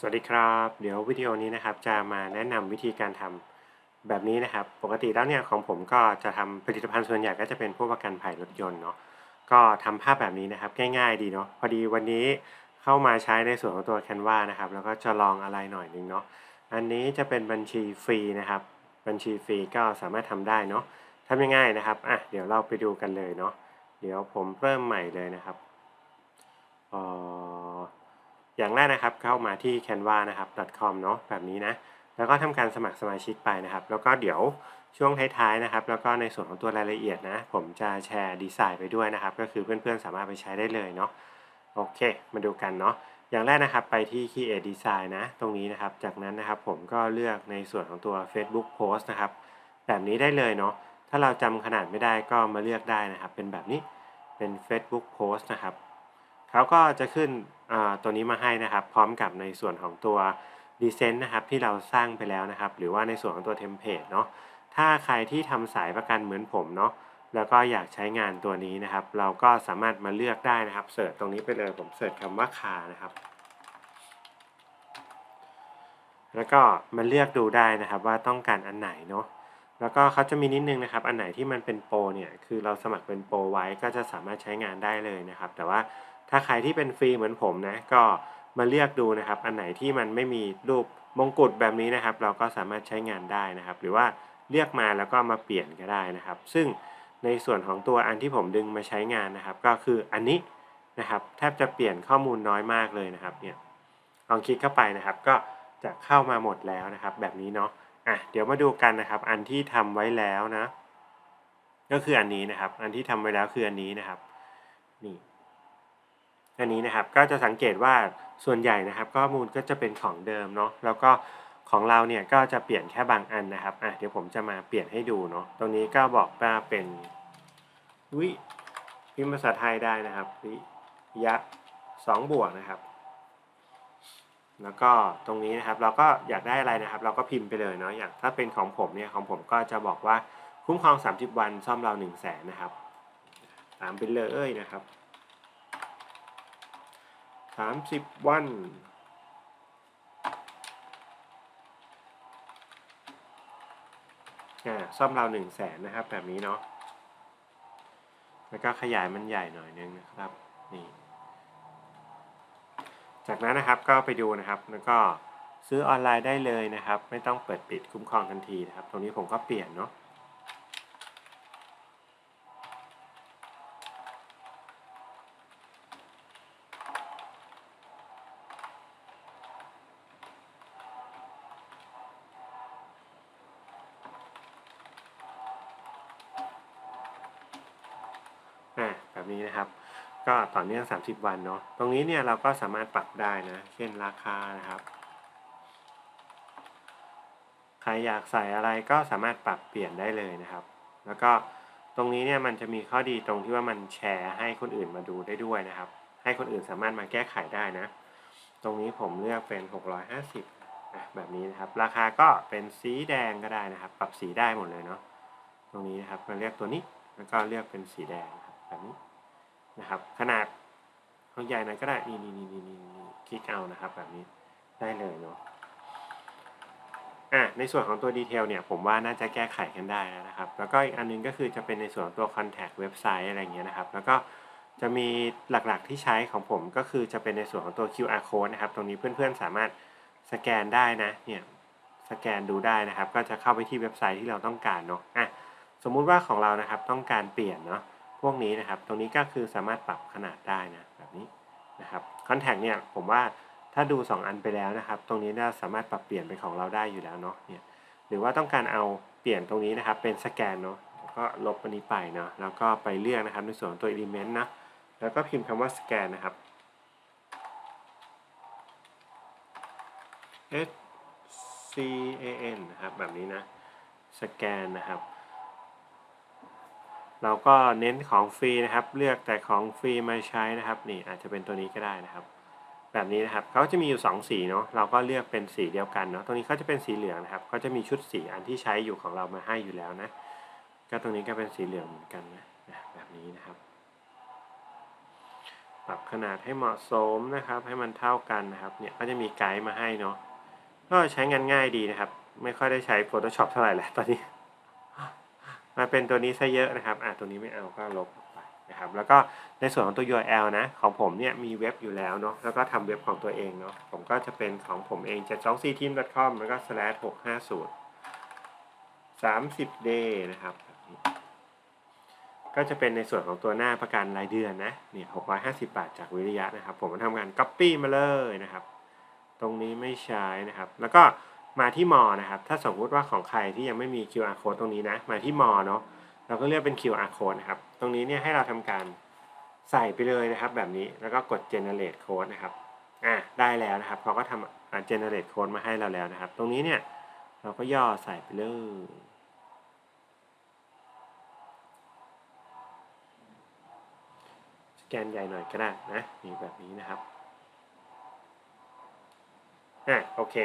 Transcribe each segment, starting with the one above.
สวัสดีครับ เดี๋ยววิดีโอนี้นะครับจะมาแนะนำวิธีการทำแบบนี้นะครับ ปกติแล้วเนี่ยของผมก็จะทำผลิตภัณฑ์ส่วนใหญ่ก็จะเป็นพวกประกันภัยรถยนต์เนาะก็ทำภาพแบบนี้นะครับง่ายๆ ดีเนาะพอดีวันนี้เข้ามาใช้ในส่วนของตัว Canva นะครับแล้วก็จะลองอะไรหน่อยนึงเนาะอันนี้จะเป็นบัญชีฟรีนะครับ บัญชีฟรีก็สามารถทำได้เนาะทำง่ายๆนะครับอะเดี๋ยวเราไปดูกันเลยเนาะเดี๋ยวผมเริ่มใหม่เลยนะครับอ่อ อย่างแรกนะครับเข้ามาที่ canva นะครับ .com เนาะแบบนี้นะ แล้วก็ทำการสมัครสมาชิกไปนะครับ แล้วก็เดี๋ยวช่วงท้ายๆนะครับ แล้วก็ในส่วนของตัวรายละเอียดนะ ผมจะแชร์ดีไซน์ไปด้วยนะครับ ก็คือเพื่อนๆสามารถไปใช้ได้เลยเนาะโอเค มาดูกันเนาะอย่างแรกนะครับไปที่ create design นะ ตรงนี้นะครับ จากนั้นนะครับผมก็เลือกในส่วนของตัว Facebook post นะครับ แบบนี้ได้เลยเนาะถ้าเราจำขนาดไม่ได้ก็มาเลือกได้นะครับ เป็นแบบนี้เป็น Facebook post นะครับเขาก็จะขึ้น ตัวนี้มาให้นะครับ พร้อมกับในส่วนของตัวดีเซนต์นะครับที่เราสร้างไปแล้วนะครับ หรือว่าในส่วนของตัวเทมเพลตเนาะถ้าใครที่ทำสายประกันเหมือนผมเนาะแล้วก็อยากใช้งานตัวนี้นะครับ เราก็สามารถมาเลือกได้นะครับเสิร์ชตรงนี้ไปเลยผมเสิร์ชคำว่าคานะครับ แล้วก็มาเลือกดูได้นะครับว่าต้องการอันไหนเนาะแล้วก็เขาจะมีนิดนึงนะครับ อันไหนที่มันเป็นโปรเนี่ยคือเราสมัครเป็นโปรไว้ก็จะสามารถใช้งานได้เลยนะครับ แต่ว่า ถ้าใครที่เป็นฟรีเหมือนผมนะก็มาเลือกดูนะครับ อันไหนที่มันไม่มีรูปมงกุฎแบบนี้นะครับ เราก็สามารถใช้งานได้นะครับ หรือว่าเลือกมาแล้วก็มาเปลี่ยนก็ได้นะครับ ซึ่งในส่วนของตัวอันที่ผมดึงมาใช้งานนะครับ ก็คืออันนี้นะครับ แทบจะเปลี่ยนข้อมูลน้อยมากเลยนะครับเนี่ยลองคลิกเข้าไปนะครับ ก็จะเข้ามาหมดแล้วนะครับ แบบนี้เนาะอะเดี๋ยวมาดูกันนะครับ อันที่ทำไว้แล้วนะ ก็คืออันนี้นะครับ อันที่ทำไว้แล้วคืออันนี้นะครับนี่ อันนี้นะครับก็จะสังเกตว่าส่วนใหญ่นะครับ ข้อมูลก็จะเป็นของเดิมเนาะแล้วก็ของเราเนี่ยก็จะเปลี่ยนแค่บางอันนะครับอะเดี๋ยวผมจะมาเปลี่ยนให้ดูเนาะตรงนี้ก็บอกว่าเป็นวิพิมพ์ภาษาไทยได้นะครับวิยะสองบวกนะครับแล้วก็ตรงนี้นะครับเราก็อยากได้อะไรนะครับ เราก็พิมพ์ไปเลยเนาะอย่างถ้าเป็นของผมเนี่ยของผมก็จะบอกว่าคุ้มครอง 30 วันซ่อมเรา 1 0 0 0 0แสนนะครับ ตามไปเลยนะครับ สามสิบวัน อ่า ซ่อมเราหนึ่งแสนนะครับ แบบนี้เนาะ แล้วก็ขยายมันใหญ่หน่อยนึงนะครับ นี่ จากนั้นนะครับก็ไปดูนะครับ แล้วก็ซื้อออนไลน์ได้เลยนะครับ ไม่ต้องเปิดปิดคุ้มครองทันทีนะครับ ตรงนี้ผมก็เปลี่ยนเนาะ นี้นะครับ ก็ต่อเนื่อง 30 วันเนาะตรงนี้เนี่ยเราก็สามารถปรับได้นะ เช่นราคานะครับ ใครอยากใส่อะไรก็สามารถปรับเปลี่ยนได้เลยนะครับ แล้วก็ตรงนี้เนี่ยมันจะมีข้อดีตรงที่ว่ามันแชร์ให้คนอื่นมาดูได้ด้วยนะครับ ให้คนอื่นสามารถมาแก้ไขได้นะ ตรงนี้ผมเลือกเป็น 650นะแบบนี้นะครับ ราคาก็เป็นสีแดงก็ได้นะครับ ปรับสีได้หมดเลยเนาะตรงนี้นะครับมาเลือกตัวนี้แล้วก็เลือกเป็นสีแดงครับแบบนี้ นะครับ ขนาดเอาใหญ่หน่อยก็ได้นี่นี่นี่นี่นี่คลิกเอานะครับ แบบนี้ได้เลยเนาะอะในส่วนของตัวดีเทลเนี่ยผมว่าน่าจะแก้ไขกันได้นะครับ แล้วก็อีกอันนึงก็คือจะเป็นในส่วนของตัว Contact เว็บไซต์อะไรเงี้ยนะครับ แล้วก็จะมีหลักๆที่ใช้ของผมก็คือจะเป็นในส่วนของตัว QR code นะครับ ตรงนี้เพื่อนๆสามารถสแกนได้นะเนี่ยสแกนดูได้นะครับ ก็จะเข้าไปที่เว็บไซต์ที่เราต้องการเนาะอะสมมุติว่าของเรานะครับต้องการเปลี่ยนเนาะ พวกนี้นะครับ ตรงนี้ก็คือสามารถปรับขนาดได้นะแบบนี้นะครับ Contact เนี่ยผมว่าถ้าดู 2 อันไปแล้วนะครับ ตรงนี้น่าสามารถปรับเปลี่ยนเป็นของเราได้อยู่แล้วเนาะเนี่ยหรือว่าต้องการเอาเปลี่ยนตรงนี้นะครับ เป็นสแกนเนาะก็ลบอันนี้ไปเนาะแล้วก็ไปเลือกนะครับในส่วนตัว element นะแล้วก็พิมพ์คำว่าสแกนนะครับ S C A N นะครับแบบนี้นะ สแกนนะครับ เราก็เน้นของฟรีนะครับ เลือกแต่ของฟรีมาใช้นะครับ นี่อาจจะเป็นตัวนี้ก็ได้นะครับ แบบนี้นะครับเขาจะมีอยู่ 2 สีเนาะเราก็เลือกเป็นสีเดียวกันเนาะตรงนี้เขาจะเป็นสีเหลืองนะครับเขาจะมีชุดสีอันที่ใช้อยู่ของเรามาให้อยู่แล้วนะ ก็ตรงนี้ก็เป็นสีเหลืองเหมือนกันนะนะแบบนี้นะครับ ปรับขนาดให้เหมาะสมนะครับ ให้มันเท่ากันนะครับ เนี่ยก็จะมีไกด์มาให้เนาะก็ใช้งานง่ายดีนะครับ ไม่ค่อยได้ใช้ Photoshop เท่าไหร่แหละตอนนี้ มาเป็นตัวนี้ซะเยอะนะครับอะตัวนี้ไม่เอาก็ลบออกไปนะครับแล้วก็ในส่วนของตัว URL นะของผมเนี่ยมีเว็บอยู่แล้วเนาะแล้วก็ทำเว็บของตัวเองเนาะผมก็จะเป็นของผมเอง 724team.com แล้วก็ slash 650 30 day นะครับก็จะเป็นในส่วนของตัวหน้าประกันรายเดือนนะเนี่ย650 บาทจากวิริยะนะครับ ผมมาทำงาน copy มาเลยนะครับ ตรงนี้ไม่ใช้นะครับ แล้วก็ มาที่มอนะครับ ถ้าสมมุติว่าของใครที่ยังไม่มี QR code ตรงนี้นะ มาที่มอเนาะ เราก็เลือกเป็น QR code นะครับ ตรงนี้เนี่ยให้เราทำการใส่ไปเลยนะครับ แบบนี้ แล้วก็กด generate code นะครับ อะได้แล้วนะครับเขาก็ทำ generate code มาให้เราแล้วนะครับ ตรงนี้เนี่ยเราก็ย่อใส่ไปเลยสแกนใหญ่หน่อยก็ได้นะนี่แบบนี้นะครับอะโอเค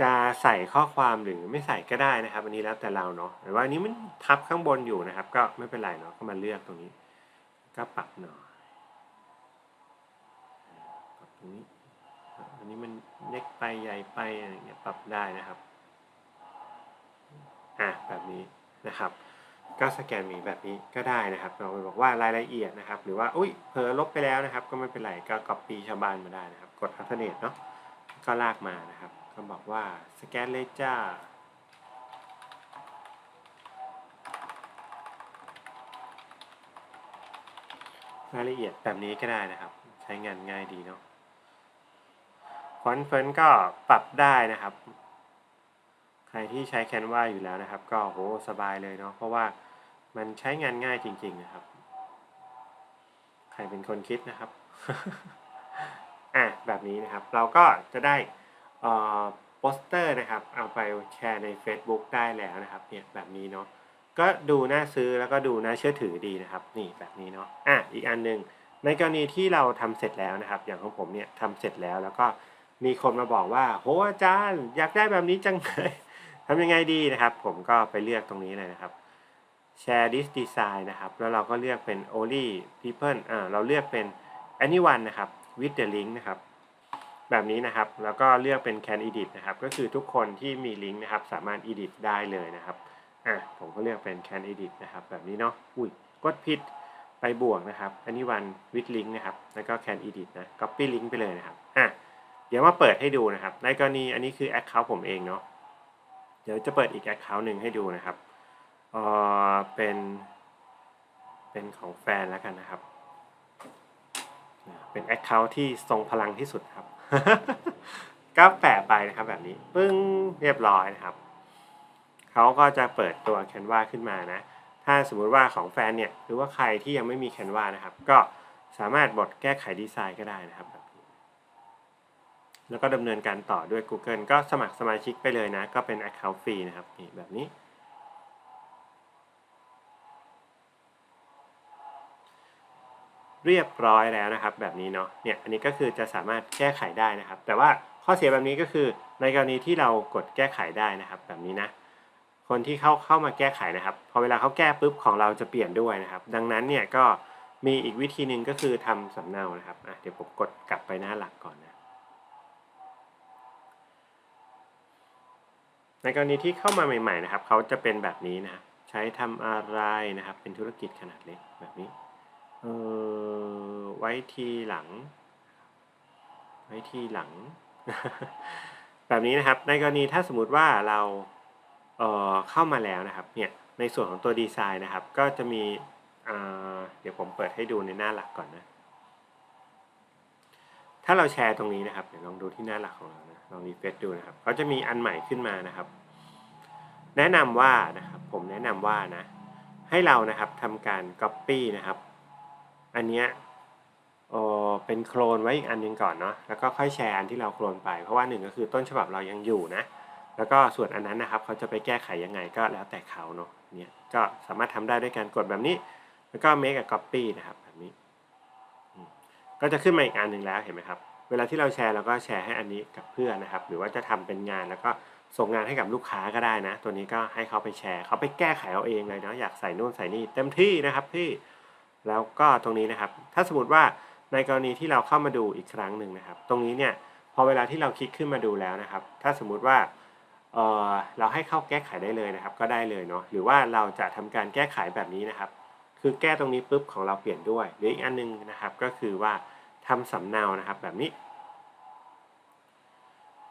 จะใส่ข้อความหรือไม่ใส่ก็ได้นะครับ อันนี้แล้วแต่เราเนาะแต่ว่านี้มันทับข้างบนอยู่นะครับ ก็ไม่เป็นไรเนาะก็มาเลือกตรงนี้ ก็ปรับหน่อยปรับตรงนี้อันนี้มันเล็กไปใหญ่ไปอะไรอย่างเงี้ยปรับได้นะครับอะแบบนี้นะครับ ก็สแกนมีแบบนี้ก็ได้นะครับ เราไปบอกว่ารายละเอียดนะครับ หรือว่าอุ้ยเผลอลบไปแล้วนะครับ ก็ไม่เป็นไรก็ copy ชาวบ้านมาได้นะครับ กด alternate เนาะก็ลากมานะครับ ก็บอกว่าสแกนเลยจ้า รายละเอียดแบบนี้ก็ได้นะครับ ใช้งานง่ายดีเนาะฟอนต์เฟินก็ปรับได้นะครับ ใครที่ใช้แคนวาอยู่แล้วนะครับ ก็โหสบายเลยเนาะเพราะว่ามันใช้งานง่ายจริง ๆ นะครับ ใครเป็นคนคิดนะครับอะแบบนี้นะครับ เราก็จะได้ โปสเตอร์นะครับ เอาไปแชร์ใน Facebook ได้แล้วนะครับเนี่ยแบบนี้เนาะก็ดูน่าซื้อแล้วก็ดูน่าเชื่อถือดีนะครับ นี่แบบนี้เนาะอะอีกอันหนึ่งในกรณีที่เราทำเสร็จแล้วนะครับ อย่างของผมเนี่ยทำเสร็จแล้วแล้วก็มีคนมาบอกว่าโหอาจารย์อยากได้แบบนี้จังเลยทำยังไงดีนะครับ ผมก็ไปเลือกตรงนี้เลยนะครับ share this design นะครับ แล้วเราก็เลือกเป็น only people อ่าเราเลือกเป็น anyone นะครับ with the link นะครับ แบบนี้นะครับ แล้วก็เลือกเป็น can edit นะครับ ก็คือทุกคนที่มีลิงก์นะครับ สามารถ edit ได้เลยนะครับ อะ ผมก็เลือกเป็น can edit นะครับ แบบนี้เนาะ อุ้ย กดผิด ไปบวกนะครับ anyone with link นะครับ แล้วก็ can edit นะ copy link ไปเลยนะครับ อะ เดี๋ยวมาเปิดให้ดูนะครับ ในกรณีอันนี้คือ account ผมเองเนาะ เดี๋ยวจะเปิดอีก account หนึ่งให้ดูนะครับเออเป็น เป็นของแฟนแล้วกันนะครับ เป็น Account ที่ทรงพลังที่สุดครับ ก็แปะไปนะครับแบบนี้ปึ้งเรียบร้อยนะครับ เขาก็จะเปิดตัว Canva ขึ้นมานะ ถ้าสมมุติว่าของแฟนเนี่ย หรือว่าใครที่ยังไม่มี Canva นะครับ ก็สามารถบดแก้ไขดีไซน์ก็ได้นะครับแบบนี้แล้วก็ดำเนินการต่อด้วย Google ก็สมัครสมาชิกไปเลยนะ ก็เป็น Account ฟรีนะครับนี่แบบนี้ เรียบร้อยแล้วนะครับ แบบนี้เนาะเนี่ยอันนี้ก็คือจะสามารถแก้ไขได้นะครับ แต่ว่าข้อเสียแบบนี้ก็คือในกรณีที่เรากดแก้ไขได้นะครับ แบบนี้นะ คนที่เข้าเข้ามาแก้ไขนะครับ พอเวลาเขาแก้ปุ๊บของเราจะเปลี่ยนด้วยนะครับ ดังนั้นเนี่ยก็มีอีกวิธีหนึ่งก็คือทำสำเนานะครับอะเดี๋ยวผมกดกลับไปหน้าหลักก่อนนะในกรณีที่เข้ามาใหม่ ๆนะครับเขาจะเป็นแบบนี้นะใช้ทำอะไรนะครับ เป็นธุรกิจขนาดเล็กแบบนี้ เออไว้ทีหลัง ไว้ทีหลัง แบบนี้นะครับ ในกรณีถ้าสมมติว่าเราเออเข้ามาแล้วนะครับ เนี่ยในส่วนของตัวดีไซน์นะครับ ก็จะมีเดี๋ยวผมเปิดให้ดูในหน้าหลักก่อนนะ ถ้าเราแชร์ตรงนี้นะครับเดี๋ยวลองดูที่หน้าหลักของเรานะลองรีเฟรชดูนะครับเขาจะมีอันใหม่ขึ้นมานะครับ แนะนำว่านะครับ ผมแนะนำว่านะ ให้เรานะครับทำการ Copy นะครับ อันเนี้ยเออเป็นโคลนไว้อีกอันหนึงก่อนเนาะแล้วก็ค่อยแชร์อันที่เราโคลนไป เพราะว่าหนึ่งก็คือต้นฉบับเรายังอยู่นะ แล้วก็ส่วนอันนั้นนะครับเขาจะไปแก้ไขยังไงก็แล้วแต่เขาเนาะเนี่ยก็สามารถทำได้ด้วยการกดแบบนี้ แล้วก็ make a copy นะครับแบบนี้ ก็จะขึ้นมาอีกอันหนึ่งแล้วเห็นไหมครับ เวลาที่เราแชร์เราก็แชร์ให้อันนี้กับเพื่อนนะครับ หรือว่าจะทำเป็นงานแล้วก็ส่งงานให้กับลูกค้าก็ได้นะ ตัวนี้ก็ให้เขาไปแชร์เขาไปแก้ไขเอาเองเลยเนาะอยากใส่นู่นใส่นี่เต็มที่นะครับพี่ แล้วก็ตรงนี้นะครับ ถ้าสมมติว่าในกรณีที่เราเข้ามาดูอีกครั้งหนึ่งนะครับ ตรงนี้เนี่ยพอเวลาที่เราคลิกขึ้นมาดูแล้วนะครับ ถ้าสมมุติว่าเเราให้เข้าแก้ไขได้เลยนะครับ ก็ได้เลยเนาะหรือว่าเราจะทำการแก้ไขแบบนี้นะครับ คือแก้ตรงนี้ปุ๊บของเราเปลี่ยนด้วยหรืออีกอันหนึงนะครับ ก็คือว่าทำสำเนานะครับแบบนี้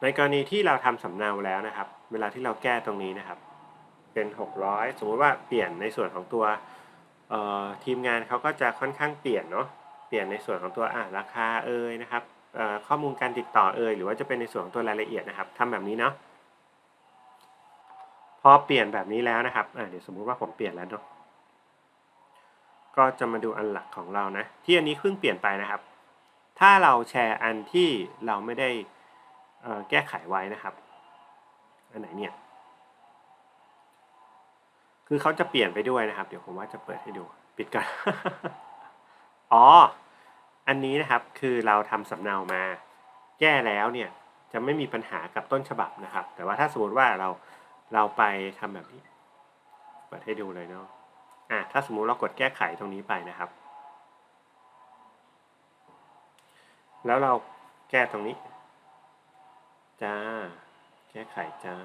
ในกรณีที่เราทำสำเนาแล้วนะครับ เวลาที่เราแก้ตรงนี้นะครับ เป็น 600 สมมุติว่าเปลี่ยนในส่วนของตัว ทีมงานเขาก็จะค่อนข้างเปลี่ยนเนาะเปลี่ยนในส่วนของตัวอะราคาเอ่ยนะครับข้อมูลการติดต่อเอ่ยหรือว่าจะเป็นในส่วนของตัวรายละเอียดนะครับทำแบบนี้เนาะพอเปลี่ยนแบบนี้แล้วนะครับอะเดี๋ยวสมมุติว่าผมเปลี่ยนแล้วเนาะก็จะมาดูอันหลักของเรานะ ที่อันนี้เพิ่งเปลี่ยนไปนะครับ ถ้าเราแชร์อันที่เราไม่ได้อ่อแก้ไขไว้นะครับ อันไหนเนี่ย คือเขาจะเปลี่ยนไปด้วยนะครับ เดี๋ยวผมว่าจะเปิดให้ดู ปิดก่อน อ๋อ อันนี้นะครับคือเราทำสำเนามา แก้แล้วเนี่ยจะไม่มีปัญหากับต้นฉบับนะครับ แต่ว่าถ้าสมมติว่าเราเราไปทำแบบนี้ เปิดให้ดูเลยเนาะ อะถ้าสมมุติเรากดแก้ไขตรงนี้ไปนะครับ แล้วเราแก้ตรงนี้ จ้า แก้ไขจ้า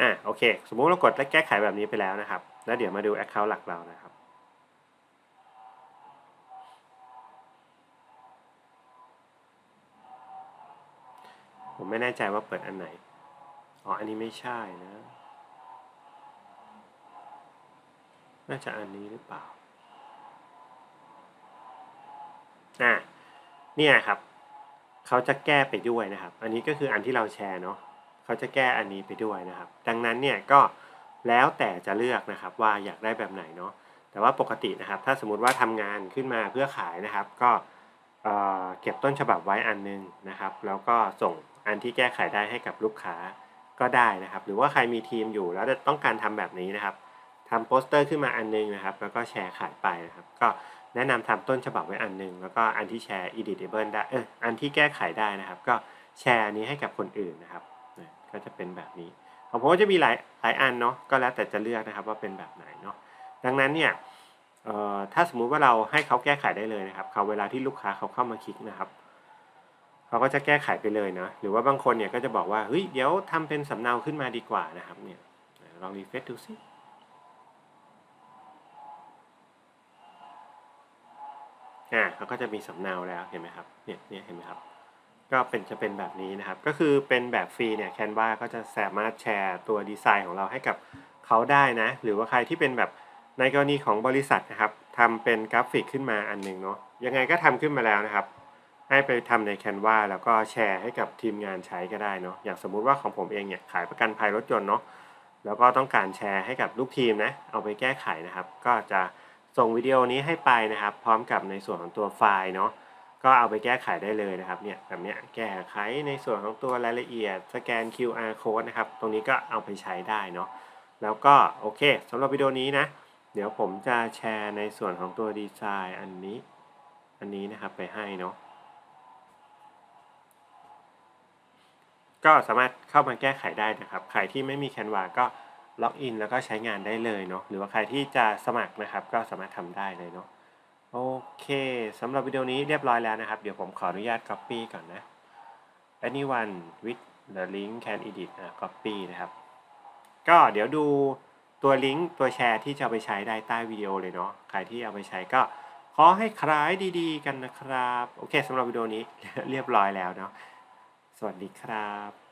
อะโอเค สมมุติเรากดและแก้ไขแบบนี้ไปแล้วนะครับ แล้วเดี๋ยวมาดู Account หลักเรานะครับ ผมไม่แน่ใจว่าเปิดอันไหน อ๋อ อันนี้ไม่ใช่นะ น่าจะอันนี้หรือเปล่าอะเนี่ยครับ เขาจะแก้ไปด้วยนะครับ อันนี้ก็คืออันที่เราแชร์เนาะ เขาจะแก้อันนี้ไปด้วยนะครับ ดังนั้นเนี่ยก็แล้วแต่จะเลือกนะครับว่าอยากได้แบบไหนเนาะแต่ว่าปกตินะครับ ถ้าสมมติว่าทำงานขึ้นมาเพื่อขายนะครับ ก็เเก็บต้นฉบับไว้อันหนึงนะครับ แล้วก็ส่งอันที่แก้ไขได้ให้กับลูกค้าก็ได้นะครับ หรือว่าใครมีทีมอยู่แล้วต้องการทำแบบนี้นะครับทำโปสเตอร์ขึ้นมาอันหนึงนะครับ แล้วก็แชร์ขายไปนะครับ ก็แนะนำทำต้นฉบับไว้อันหนึง แล้วก็อันที่แชร์ editable ได้เอออันที่แก้ไขได้นะครับ ก็แชร์อันนี้ให้กับคนอื่นนะครับ ก็จะเป็นแบบนี้ของผมก็จะมีหลายหลายอันเนาะก็แล้วแต่จะเลือกนะครับว่าเป็นแบบไหนเนาะดังนั้นเนี่ยถ้าสมมุติว่าเราให้เขาแก้ไขได้เลยนะครับเขาเวลาที่ลูกค้าเขาเข้ามาคลิกนะครับเขาก็จะแก้ไขไปเลยนะหรือว่าบางคนเนี่ยก็จะบอกว่าเฮ้ยเดี๋ยวทำเป็นสำเนาขึ้นมาดีกว่านะครับเนี่ยลองรีเฟซดูสิอ่าเขาก็จะมีสำเนาแล้วเห็นไหมครับเนี่ยเนี่ยเห็นไหมครับ ก็เป็นจะเป็นแบบนี้นะครับ ก็คือเป็นแบบฟรีเนี่ยแคนวาก็จะสามารถแชร์ตัวดีไซน์ของเราให้กับเขาได้นะ หรือว่าใครที่เป็นแบบในกรณีของบริษัทนะครับทำเป็นกราฟิกขึ้นมาอันหนึ่งเนาะยังไงก็ทำขึ้นมาแล้วนะครับ ให้ไปทำในแคนวาแล้วก็แชร์ให้กับทีมงานใช้ก็ได้เนาะอย่างสมมุติว่าของผมเองเนี่ยขายประกันภัยรถยนต์เนาะแล้วก็ต้องการแชร์ให้กับลูกทีมนะเอาไปแก้ไขนะครับ ก็จะส่งวิดีโอนี้ให้ไปนะครับ พร้อมกับในส่วนของตัวไฟล์เนาะ ก็เอาไปแก้ไขได้เลยนะครับเนี่ยแบบเนี้ยแก้ไขในส่วนของตัวรายละเอียดสแกน QR code นะครับ ตรงนี้ก็เอาไปใช้ได้เนาะแล้วก็โอเคสำหรับวิดีโอนี้นะ เดี๋ยวผมจะแชร์ในส่วนของตัวดีไซน์อันนี้ อันนี้นะครับไปให้เนาะก็สามารถเข้ามาแก้ไขได้นะครับ ใครที่ไม่มี Canva ก็ล็อกอินแล้วก็ใช้งานได้เลยเนาะหรือว่าใครที่จะสมัครนะครับ ก็สามารถทำได้เลยเนาะ โอเคสำหรับวิดีโอนี้เรียบร้อยแล้วนะครับ เดี๋ยวผมขออนุญาต copy ก่อนนะ anyone with the link can edit อะ copy นะครับ ก็เดี๋ยวดูตัวลิงก์ตัวแชร์ที่จะไปใช้ได้ใต้วิดีโอเลยเนาะใครที่เอาไปใช้ก็ขอให้คล้ายดีๆ กันนะครับ โอเคสำหรับวิดีโอนี้เรียบร้อยแล้วเนาะสวัสดีครับ